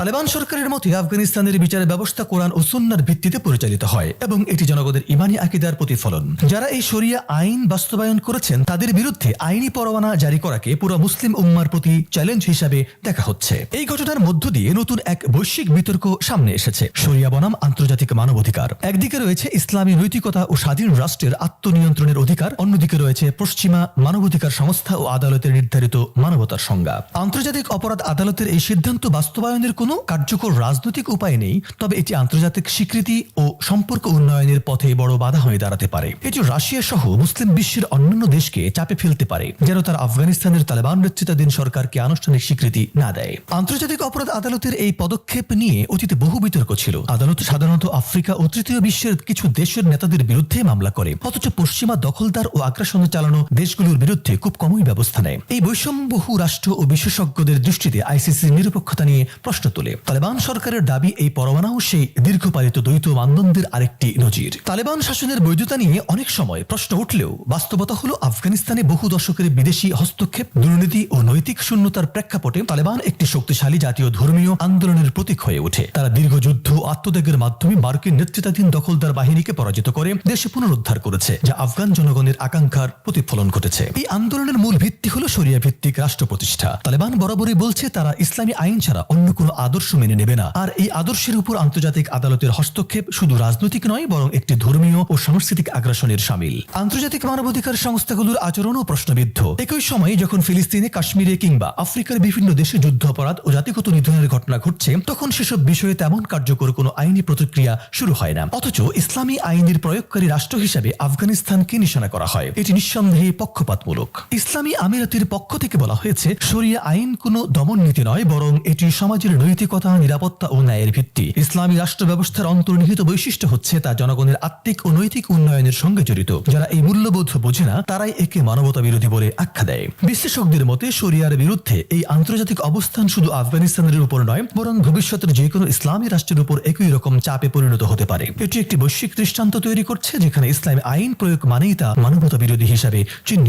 তালেবান সরকারের মতে আফগানিস্তানের বিচার ব্যবস্থা কোরআন ও সুন্নার ভিত্তিতে পরিচালিত হয় এবং এটি জনগণের ইমানি আকিদার প্রতিফলন। যারা এই শরিয়া আইন বাস্তবায়ন করেছেন, তাদের বিরুদ্ধে আইনি পরোয়ানা জারি করাকে পুরো মুসলিম উম্মার প্রতি চ্যালেঞ্জ হিসাবে দেখা হচ্ছে। এই ঘটনার মধ্য দিয়ে নতুন এক বৈশ্বিক বিতর্ক সামনে এসেছে। শরিয়া বনাম আন্তর্জাতিক মানবাধিকার। একদিকে রয়েছে ইসলামী নৈতিকতা ও স্বাধীন রাষ্ট্রের আত্মনিয়ন্ত্রণের অধিকার, অন্যদিকে রয়েছে পশ্চিমা মানবাধিকার সংস্থা ও আদালতের নির্ধারিত মানবতার সংজ্ঞা। আন্তর্জাতিক অপরাধ আদালতের এই সিদ্ধান্ত বাস্তবায়নের কোনো কার্যকর রাজনৈতিক উপায় নেই, তবে এটি আন্তর্জাতিক স্বীকৃতি ও সম্পর্ক উন্নয়নের পথে বড় বাধা হয়ে দাঁড়াতে পারে। এটি রাশিয়া সহ মুসলিম বিশ্বের অন্যান্য দেশকে চাপে ফেলতে পারে, যেন তারা আফগানিস্তানের তালেবান নেতৃত্বাধীন সরকারকে আনুষ্ঠানিক স্বীকৃতি না দেয়। আন্তর্জাতিক অপরাধ আদালতের এই পদক্ষেপ নিয়ে অতীতে বহু বিতর্ক ছিল। আদালত সাধারণত আফ্রিকা ও তৃতীয় বিশ্বের কিছু দেশের নেতাদের বিরুদ্ধে মামলা করে, অথচ পশ্চিমা দখলদার ও আগ্রাসনে চালানো দেশগুলোর বিরুদ্ধে খুব কমই ব্যবস্থা নেয়। এই বৈষম্য বহু রাষ্ট্র ও বিশেষজ্ঞদের দৃষ্টিতে আইসিসির নিরপেক্ষতা নিয়ে প্রশ্ন তোলে। তালেবান সরকারের দাবি এই পরমাণাও সেই দীর্ঘপালিত দ্বৈত মানদণ্ডের আরেকটি নজির। তালেবান শাসনের বৈধতা নিয়ে অনেক সময় প্রশ্ন উঠলেও বাস্তবতা হলো আফগানিস্তানে বহু দশকের বিদেশি হস্তক্ষেপ, দুর্নীতি ও নৈতিক শূন্যতার প্রেক্ষাপটে তালেবান একটি শক্তিশালী জাতীয় ধর্মীয় আন্দোলনের প্রতীক হয়ে ওঠে। তারা দীর্ঘ যুদ্ধ আত্মত্যাগের মাধ্যমে মার্কিন নেতৃত্বাধীন দখলদার বাহিনীকে পরাজিত করে দেশে পুনরুদ্ধার করেছে, যা আফগান জনগণের আকাঙ্ক্ষার প্রতিফলন ঘটেছে। এই আন্দোলনের মূল ভিত্তি হলো শরিয়া ভিত্তিক রাষ্ট্র প্রতিষ্ঠা তালেবান বরাবরই বলছে, তারা ইসলামী আইন ছাড়া অন্য কোনো আদর্শ মেনে নেবে না। আর এই আদর্শের উপর আন্তর্জাতিক আদালতের হস্তক্ষেপ শুধু রাজনৈতিক নয়, বরং একটি ধর্মীয় ও সাংস্কৃতিক আগ্রাসনের সামিল। আন্তর্জাতিক মানবাধিকার সংস্থাগুলোর আচরণও প্রশ্নবিদ্ধ। একই সময়ে যখন ফিলিস্তিনে, কাশ্মীরে কিংবা আফ্রিকার বিভিন্ন দেশে যুদ্ধ অপরাধ ও জাতিগত নিধনের ঘটনা ঘটছে, তখন সেসব বিষয়ে তেমন কার্যকর কোনো আইনি প্রতিক্রিয়া শুরু হয় না। অথচ ইসলামী আইনের প্রয়োগকারী রাষ্ট্র হিসেবে আফগানিস্তানকে নিশানা করা হয়। এটি নিঃসন্দেহে পক্ষপাতমূলক। ইসলামী আমিরাতের পক্ষ থেকে বলা হয়েছে, শরিয়া আইন কোনো দমন নীতি নয়, বরং এটি সমাজের নৈতিকতা, নিরাপত্তা ও ন্যায়ের ভিত্তি। ইসলামী রাষ্ট্র ব্যবস্থার অন্তর্নিহিত বৈশিষ্ট্য হচ্ছে তা জনগণের আত্মিক ও নৈতিক উন্নয়নের সঙ্গে জড়িত। যারা এই মূল্যবোধ বোঝে না, তারাই একে মানবতা বিরোধী বলে আখ্যা দেয়। বিশ্লেষকদের মতে, শরিয়ার বিরুদ্ধে এই আন্তর্জাতিক অবস্থান শুধু আফগানিস্তানের উপর নয়, বরং ভবিষ্যতের যে কোনো ইসলামী রাষ্ট্রের উপর একই রকম চাপে পরিণত হতে পারে। এটি একটি বৈশ্বিক দৃষ্টান্ত তৈরি করছে, যেখানে ইসলামী আইন প্রয়োগ মানেই তা মানবতা বিরোধী হিসাবে চিহ্নিত।